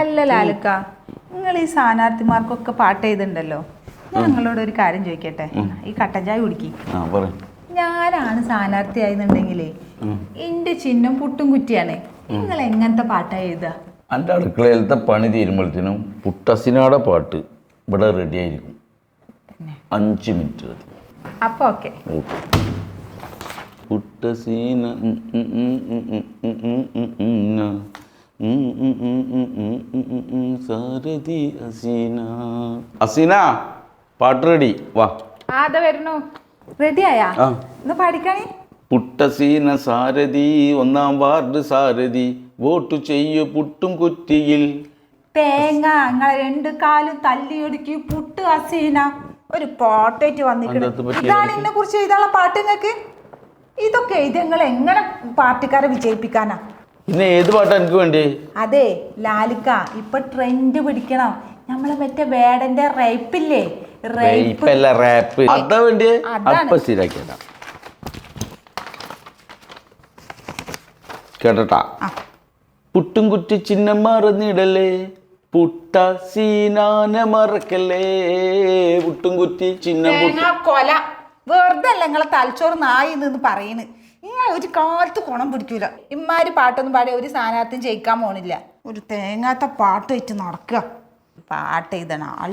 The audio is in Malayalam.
അല്ല ലാലുക്ക നിങ്ങൾ ഈ സ്ഥാനാർത്ഥിമാർക്കൊക്കെ പാട്ട് ചെയ്തിട്ടുണ്ടല്ലോ ഞാൻ നിങ്ങളോട് ഒരു കാര്യം ചോദിക്കട്ടെ ഈ കട്ടൻ ചായ കുടിക്കി ഞാനാണ് സ്ഥാനാർത്ഥി ആയിരുന്നുണ്ടെങ്കിലേ എന്റെ ചിഹ്നം പുട്ടും കുറ്റിയാണ് നിങ്ങൾ എങ്ങനത്തെ പാട്ടാ എഴുതുക എന്റെ അടുക്കളയിലത്തെ പണി തീരുമ്പോഴത്തേനും പുട്ടസിനാടെ പാട്ട് ഇവിടെ റെഡി ആയിരിക്കും അഞ്ച് മിനിറ്റ് മതി അപ്പൊ ഓക്കെ പുട്ടസീന സാരഥി അസീന അസീന പാട്ട് റെഡി വാ. ആദ വരുന്നു. റെഡിയായാ ഒന്ന് പാടിക്കണേ? പുട്ടസീന സാരഥി ഒന്നാം വാർഡ് സാരഥി. വോട്ട് ചെയ്യൂ പുട്ടും കുറ്റിയിൽ. തേങ്ങ ഞങ്ങളെ രണ്ട് കാലും തല്ലിയൊടുക്കി പുട്ട് അസീന. ഒരു പാട്ടായിട്ട് വന്നിട്ടുണ്ട് ഇതാണ് ഇതിനെ കുറിച്ച് എഴുതാനുള്ള പാട്ട് നിങ്ങൾക്ക് ഇതൊക്കെ എഴുതി നിങ്ങൾ എങ്ങനെ പാർട്ടിക്കാരെ വിജയിപ്പിക്കാനാ? പിന്നെ ഏത് പാട്ടാ എനിക്ക് വേണ്ടി? അതെ ലാലിക്ക ഇപ്പൊ ട്രെൻഡ് പിടിക്കണം. നമ്മളെ മറ്റേ വേടന്റെ റേപ്പില്ലേ? റേപ്പ്. റാപ്പ്. അതാ. വേണ്ടി അതാണ്. അപ്പൊ ശരിയാക്കിയതാ കേട്ടട്ടാ? ആ. പുട്ടും കുറ്റി ചിഹ്നം മറന്നിടല്ലേ? പുട്ട സീനാന മറക്കല്ലേ? പുട്ടും കുറ്റി ചിഹ്നം തേങ്ങ കൊല. വെറുതെ അല്ല നിങ്ങളെ തലച്ചോറ് നായി നിന്ന് പറയണ്. നിങ്ങൾ ഒരു കാലത്ത് കുണം പിടിക്കൂല. ഇമ്മാര് പാട്ടൊന്നും പാടി ഒരു സ്ഥാനാർത്ഥിയും ജയിക്കാൻ പോണില്ല. ഒരു തേങ്ങാത്ത പാട്ട് വെച്ച് നടക്കുക. പാട്ട് ചെയ്തണ ആൾ.